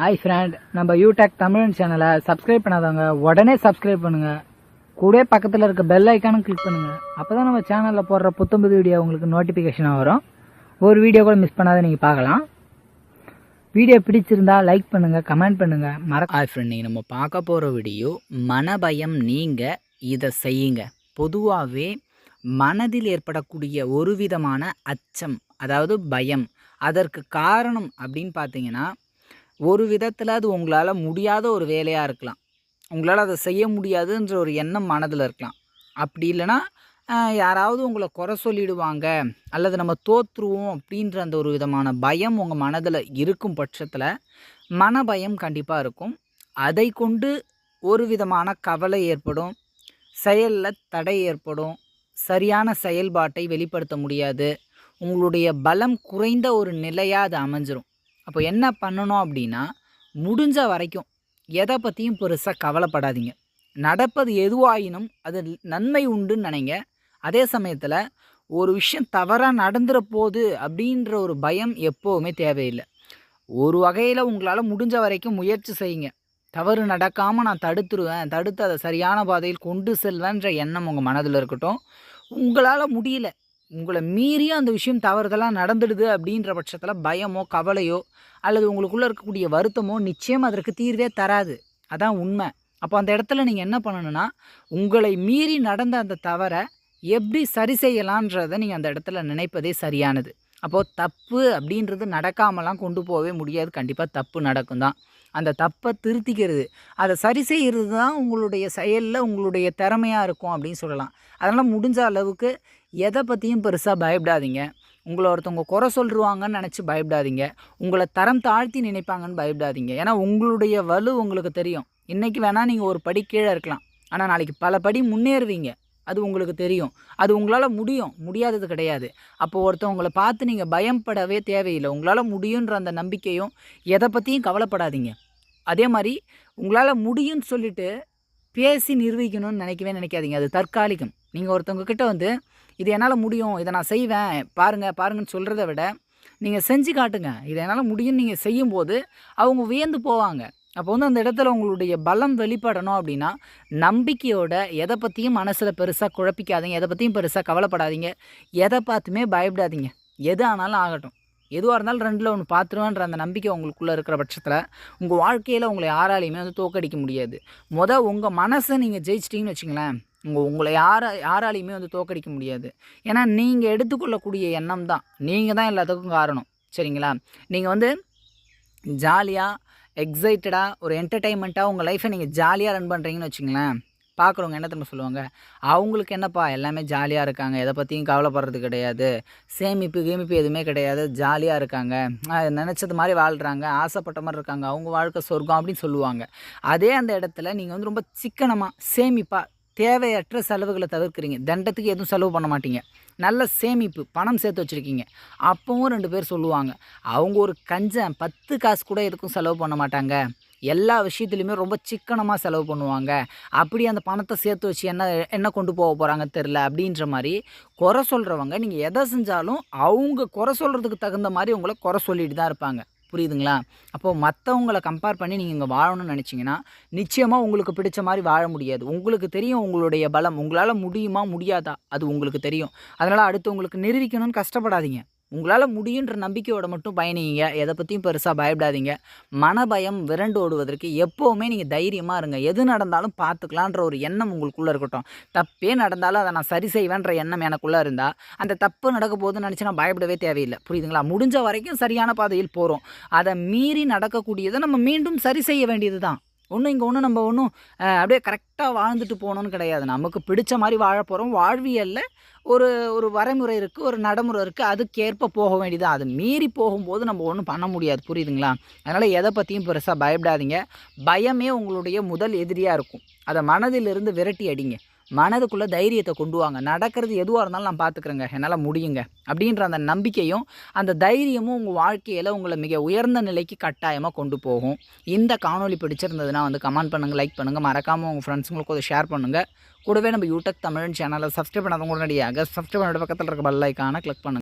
Hi friend நம்ம யூடெக் தமிழன் சேனலை சப்ஸ்கிரைப் பண்ணாதவங்க உடனே சப்ஸ்கிரைப் பண்ணுங்க. கூட பக்கத்தில் இருக்க பெல் ஐக்கானும் கிளிக் பண்ணுங்க. அப்பதான் நம்ம சேனலில் போடுற புத்தம்புது வீடியோ உங்களுக்கு நோட்டிஃபிகேஷனாக வரும். ஒரு வீடியோ கூட மிஸ் பண்ணாத நீங்கள் பார்க்கலாம். வீடியோ பிடிச்சிருந்தா லைக் பண்ணுங்க கமெண்ட் பண்ணுங்க. மறக்க ஹாய் ஃப்ரெண்ட் நீங்கள் நம்ம பார்க்க போகிற வீடியோ மனபயம் நீங்கள் இதை செய்யுங்க. பொதுவாகவே மனதில் ஏற்படக்கூடிய ஒரு விதமான அச்சம் அதாவது பயம். அதற்கு காரணம் அப்படின்னு பார்த்தீங்கன்னா ஒரு விதத்தில் அது உங்களால் முடியாத ஒரு வேலையாக இருக்கலாம். உங்களால் அதை செய்ய முடியாதுன்ற ஒரு எண்ணம் மனதில் இருக்கலாம். அப்படி இல்லைன்னா யாராவது உங்களை குறை சொல்லிடுவாங்க அல்லது நம்ம தோற்றுருவோம் அப்படின்ற அந்த ஒரு விதமான பயம் உங்கள் மனதில் இருக்கும் பட்சத்தில் மன பயம் கண்டிப்பாக இருக்கும். அதை கொண்டு ஒரு விதமான கவலை ஏற்படும் செயலில் தடை ஏற்படும் சரியான செயல்பாட்டை வெளிப்படுத்த முடியாது. உங்களுடைய பலம் குறைந்த ஒரு நிலையாக அது அமைஞ்சிரும். அப்போ என்ன பண்ணணும் அப்படின்னா முடிஞ்ச வரைக்கும் எதை பற்றியும் பெருசாக கவலைப்படாதீங்க. நடப்பது எதுவாயினும் அது நன்மை உண்டுன்னு நினைங்க. அதே சமயத்தில் ஒரு விஷயம் தவறாக நடந்துற போகுது அப்படின்ற ஒரு பயம் எப்போவுமே தேவையில்லை. ஒரு வகையில் உங்களால் முடிஞ்ச வரைக்கும் முயற்சி செய்யுங்க. தவறு நடக்காமல் நான் தடுத்துருவேன் தடுத்து அதை சரியான பாதையில் கொண்டு செல்வேன்ற எண்ணம் உங்கள் மனதில் இருக்கட்டும். உங்களால் முடியல. உங்களை மீறியும் அந்த விஷயம் தவறுதலாக நடந்துடுது அப்படின்ற பட்சத்தில் பயமோ கவலையோ அல்லது உங்களுக்குள்ளே இருக்கக்கூடிய வருத்தமோ நிச்சயம் அதற்கு தீர்வே தராது. அதான் உண்மை. அப்போ அந்த இடத்துல நீங்கள் என்ன பண்ணணும்னா உங்களை மீறி நடந்த அந்த தவறை எப்படி சரி செய்யலான்றதை நீங்கள் அந்த இடத்துல நினைப்பதே சரியானது. அப்போது தப்பு அப்படின்றது நடக்காமலாம் கொண்டு போகவே முடியாது. கண்டிப்பாக தப்பு நடக்கும் தான் அந்த தப்பை திருத்திக்கிறது. அதை சரி செய்கிறது தான் உங்களுடைய செயலில் உங்களுடைய திறமையாக இருக்கும் அப்படின்னு சொல்லலாம். அதனால் முடிஞ்ச அளவுக்கு எதை பற்றியும் பெருசாக பயப்படாதீங்க. உங்களை ஒருத்தவங்க குறை சொல்லிருவாங்கன்னு நினச்சி பயப்படாதீங்க. உங்களை தரம் தாழ்த்தி நினைப்பாங்கன்னு பயப்படாதீங்க. ஏன்னா உங்களுடைய வலு உங்களுக்கு தெரியும். இன்றைக்கி வேணால் நீங்கள் ஒரு படி கீழே இருக்கலாம். ஆனால் நாளைக்கு பல படி முன்னேறுவீங்க. அது உங்களுக்கு தெரியும். அது உங்களால் முடியும். முடியாதது கிடையாது. அப்போது ஒருத்தவங்களை பார்த்து நீங்கள் பயம்படவே தேவையில்லை. உங்களால் முடியுன்ற அந்த நம்பிக்கையும் எதை பற்றியும் கவலைப்படாதீங்க. அதே மாதிரி உங்களால் முடியும்னு சொல்லிட்டு பேசி நிரூபிக்கணும்னு நினைக்கவே நினைக்காதீங்க. அது தற்காலிகம். நீங்கள் ஒருத்தவங்க கிட்ட வந்து இது என்னால் முடியும் இதை நான் செய்வேன் பாருங்கள் பாருங்கன்னு சொல்கிறத விட நீங்கள் செஞ்சு காட்டுங்க. இதை என்னால் முடியும்னு நீங்கள் செய்யும்போது அவங்க வியந்து போவாங்க. அப்போ வந்து அந்த இடத்துல உங்களுடைய பலம் வெளிப்படணும் அப்படின்னா நம்பிக்கையோட எதை பற்றியும் மனசில் பெருசாக குழப்பிக்காதீங்க. எதை பற்றியும் பெருசாக கவலைப்படாதீங்க. எதை பார்த்துமே பயப்படாதீங்க. எது ஆனாலும் ஆகட்டும். எதுவாக இருந்தாலும் ரெண்டில் ஒன்று பார்த்துருவேன்ற அந்த நம்பிக்கை உங்களுக்குள்ளே இருக்கிற பட்சத்தில் உங்கள் வாழ்க்கையில் உங்களை யாராலையுமே வந்து தோக்கடிக்க முடியாது. மொதல் உங்கள் மனசை நீங்கள் ஜெயிச்சிட்டிங்கன்னு வச்சுங்களேன் உங்கள் உங்களை யார யாராலையுமே வந்து தோக்கடிக்க முடியாது. ஏன்னா நீங்கள் எடுத்துக்கொள்ளக்கூடிய எண்ணம் தான். நீங்கள் தான் எல்லாத்துக்கும் காரணம். சரிங்களா? நீங்கள் வந்து ஜாலியாக எக்ஸைட்டடாக ஒரு என்டர்டெயின்மெண்ட்டாக உங்கள் லைஃப்பை நீங்கள் ஜாலியாக ரன் பண்ணுறீங்கன்னு வச்சுங்களேன் பார்க்குறவங்க என்ன தெரியுமா சொல்லுவாங்க? அவங்களுக்கு என்னப்பா எல்லாமே ஜாலியாக இருக்காங்க எதை பற்றியும் கவலைப்படுறது கிடையாது. சேமிப்பு கேமிப்பு எதுவுமே கிடையாது ஜாலியாக இருக்காங்க. நினச்சது மாதிரி வாழ்கிறாங்க ஆசைப்பட்ட மாதிரி இருக்காங்க அவங்க வாழ்க்கை சொர்க்கம் அப்படின்னு சொல்லுவாங்க. அதே அந்த இடத்துல நீங்கள் வந்து ரொம்ப சிக்கனமாக சேமிப்பாக தேவையற்ற செலவுகளை தவிர்க்கிறீங்க. தண்டத்துக்கு எதுவும் செலவு பண்ண மாட்டீங்க. நல்ல சேமிப்பு பணம் சேர்த்து வச்சுருக்கீங்க. அப்பவும் ரெண்டு பேர் சொல்லுவாங்க அவங்க ஒரு கஞ்சன் பத்து காசு கூட எதுக்கும் செலவு பண்ண மாட்டாங்க. எல்லா விஷயத்துலையுமே ரொம்ப சிக்கனமாக செலவு பண்ணுவாங்க. அப்படி அந்த பணத்தை சேர்த்து வச்சு என்ன என்ன கொண்டு போக போகிறாங்க தெரில அப்படின்ற மாதிரி குறை சொல்கிறவங்க நீங்கள் எதை செஞ்சாலும் அவங்க குறை சொல்கிறதுக்கு தகுந்த மாதிரி உங்களை குறை சொல்லிட்டு தான் இருப்பாங்க. புரியுதுங்களா? அப்போது மற்றவங்களை கம்பேர் பண்ணி நீங்கள் இங்கே வாழணும்னு நினச்சிங்கன்னா நிச்சயமாக உங்களுக்கு பிடிச்ச மாதிரி வாழ முடியாது. உங்களுக்கு தெரியும் உங்களுடைய பலம். உங்களால் முடியுமா முடியாதா? அது உங்களுக்கு தெரியும். அதனால் அடுத்தவங்களுக்கு நிரூபிக்கணும்னு கஷ்டப்படாதீங்க. உங்களால் முடியுன்ற நம்பிக்கையோட மட்டும் பயணிங்க. எதை பற்றியும் பெருசாக பயப்படாதீங்க. மனபயம் விரண்டு ஓடுவதற்கு எப்போவுமே நீங்கள் தைரியமாக இருங்க. எது நடந்தாலும் பார்த்துக்கலான்ற ஒரு எண்ணம் உங்களுக்குள்ளே இருக்கட்டும். தப்பே நடந்தாலும் அதை நான் சரி செய்வேன்ற எண்ணம் எனக்குள்ளே இருந்தால் அந்த தப்பு நடக்க போதுன்னு நினச்சி நான் பயப்படவே தேவையில்லை. புரியுதுங்களா? முடிஞ்ச வரைக்கும் சரியான பாதையில் போகிறோம் அதை மீறி நடக்கக்கூடியதை நம்ம மீண்டும் சரி செய்ய வேண்டியது தான் ஒன்றும் இங்கே ஒன்றும் நம்ம ஒன்றும் அப்படியே கரெக்டாக வாழ்ந்துட்டு போகணும்னு கிடையாது. நமக்கு பிடிச்ச மாதிரி வாழ போகிறோம் வாழ்வியலில் ஒரு ஒரு வரைமுறை இருக்குது ஒரு நடைமுறை இருக்குது அதுக்கேற்ப போக வேண்டியது அது மீறி போகும்போது நம்ம ஒன்றும் பண்ண முடியாது. புரியுதுங்களா? அதனால் எதை பற்றியும் பெருசாக பயப்படாதீங்க. பயமே உங்களுடைய முதல் எதிரியாக இருக்கும். அதை மனதிலிருந்து விரட்டி அடிங்க. மனதுக்குள்ளே தைரியத்தை கொண்டு வாங்க. நடக்கிறது எதுவாக இருந்தாலும் நான் பார்த்துக்குறேங்க என்னால் முடியுங்க. அப்படின்ற அந்த நம்பிக்கையும் அந்த தைரியமும் உங்கள் வாழ்க்கையில் உங்களை மிக உயர்ந்த நிலைக்கு கட்டாயமாக கொண்டு போகும். இந்த காணொலி பிடிச்சிருந்ததுன்னா வந்து கமெண்ட் பண்ணுங்கள் லைக் பண்ணுங்கள் மறக்காமல் உங்கள் ஃப்ரெண்ட்ஸுங்களுக்கு அதை ஷேர் பண்ணுங்கள் கூடவே நம்ம யூடியூப் தமிழ் சேனலை சப்ஸ்கிரைப் பண்ணாதவங்க உடனடியாக சப்ஸ்கிரைப் பண்ணுற பக்கத்தில் இருக்க பெல் ஐக்கானை கிளிக் பண்ணுங்கள்